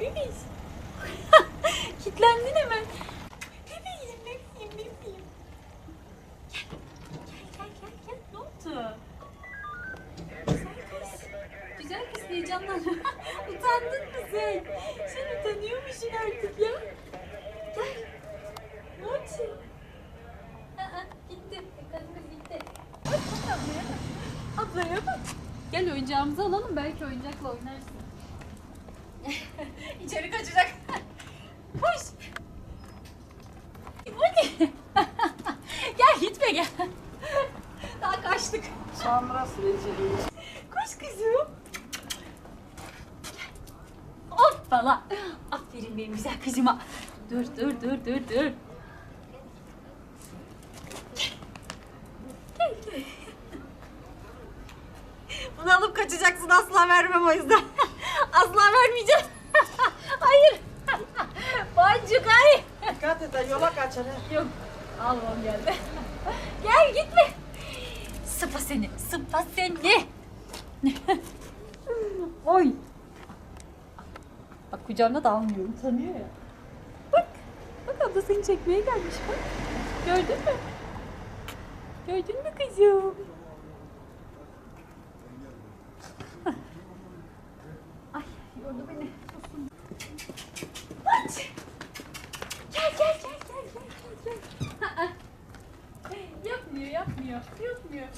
Bebeğiz. Kitlendin hemen. Bebeğim, bebeğim, bebeğim. Gel, gel, gel, gel. Ne oldu? Güzel kız. Güzel kız heyecanlan. Utandın mı sen? Sen utanıyormuşsun artık ya. Gel. Mochi. Aa, gitti. Dikkatimiz gitti. Ablaya bak. Gel oyuncağımızı alalım. Belki oyuncakla oynarsın. İçeri kaçacak. Koş. Hadi. gel gitme gel. Daha kaçtık. Sonra süreci. Koş kızım. Hoppala. Aferin benim güzel kızıma. Dur dur dur dur dur. Bunu alıp kaçacaksın asla vermem o yüzden. Asla vermeyeceğim. hayır. Boncuk hayır. Dikkat et yola kaçar. Yok. Almam geldi. Gel gitme. Sıpa seni. Sıpa seni. Oy. Bak kucağımda da almıyorum. Tanıyor ya. Bak. Bak abla seni çekmeye gelmiş bak. Gördün mü? Gördün mü kızım? Yordu beni. Susun. Aç. Gel gel gel gel gel gel gel. Yapmıyor yapmıyor yapmıyor.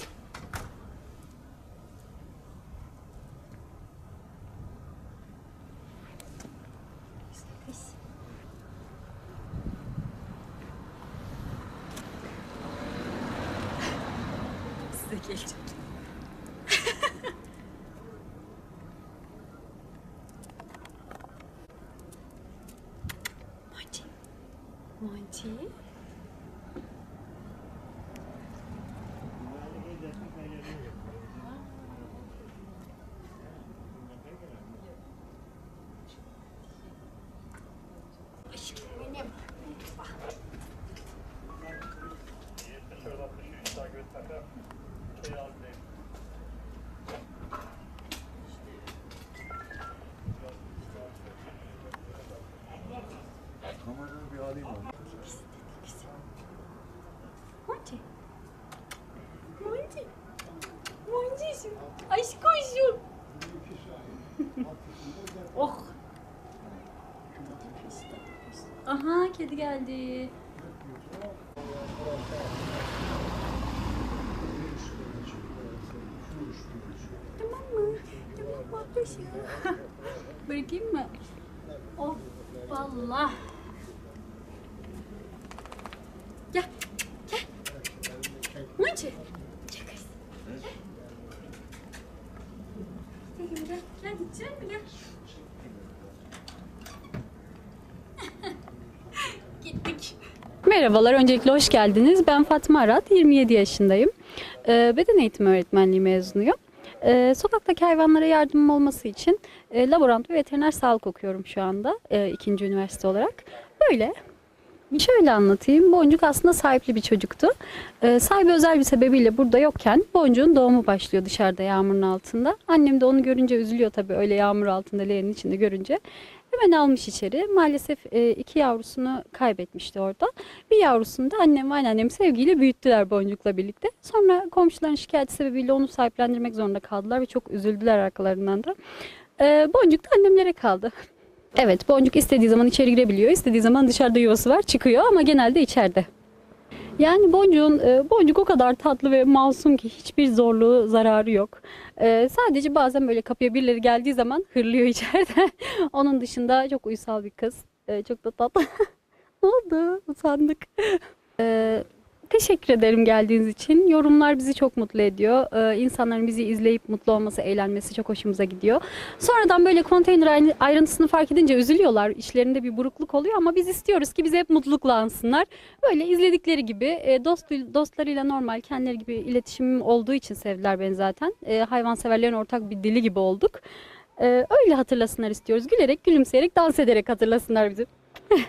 Monty. Aşkım benim. Kamerayı bir alayım abi. Aşk olsun. oh. Aha kedi geldi. Tamam mı? Tamam ablacığım. Bırakayım mı? Oh vallahi. Gel. Gel. Monty. Gel kız. Gel. Gel mi gel? Gittik. Merhabalar, öncelikle hoş geldiniz. Ben Fatma Arat, 27 yaşındayım. Ee, Beden eğitimi öğretmenliği mezunuyum. Ee, Sokaktaki hayvanlara yardımım olması için e, laborant ve veteriner sağlık okuyorum şu anda, e, ikinci üniversite olarak. Böyle. Şöyle anlatayım. Boncuk aslında sahipli bir çocuktu. Ee, sahibi özel bir sebebiyle burada yokken Boncuk'un doğumu başlıyor dışarıda yağmurun altında. Annem de onu görünce üzülüyor tabii öyle yağmur altında leğenin içinde görünce. Hemen almış içeri. Maalesef e, iki yavrusunu kaybetmişti orada. Bir yavrusunu da annem ve anneannem sevgiyle büyüttüler Boncuk'la birlikte. Sonra komşuların şikayeti sebebiyle onu sahiplendirmek zorunda kaldılar ve çok üzüldüler arkalarından da. Ee, Boncuk da annemlere kaldı. Evet, Boncuk istediği zaman içeri girebiliyor, istediği zaman dışarıda yuvası var, çıkıyor ama genelde içeride. Yani Boncuk'un e, Boncuk o kadar tatlı ve masum ki hiçbir zorluğu, zararı yok. E, sadece bazen böyle kapıya birileri geldiği zaman hırlıyor içeride. Onun dışında çok uysal bir kız. E, çok da tatlı. ne oldu? Utandık. Teşekkür ederim geldiğiniz için. Yorumlar bizi çok mutlu ediyor. E, insanların bizi izleyip mutlu olması, eğlenmesi çok hoşumuza gidiyor. Sonradan böyle konteyner ayrı- ayrıntısını fark edince üzülüyorlar. İşlerinde bir burukluk oluyor ama biz istiyoruz ki bize hep mutlulukla ansınlar. Böyle izledikleri gibi e, dost dostlarıyla normal kendileri gibi iletişimim olduğu için sevdiler beni zaten. E, hayvanseverlerin ortak bir dili gibi olduk. E, öyle hatırlasınlar istiyoruz. Gülerek, gülümseyerek, dans ederek hatırlasınlar bizi.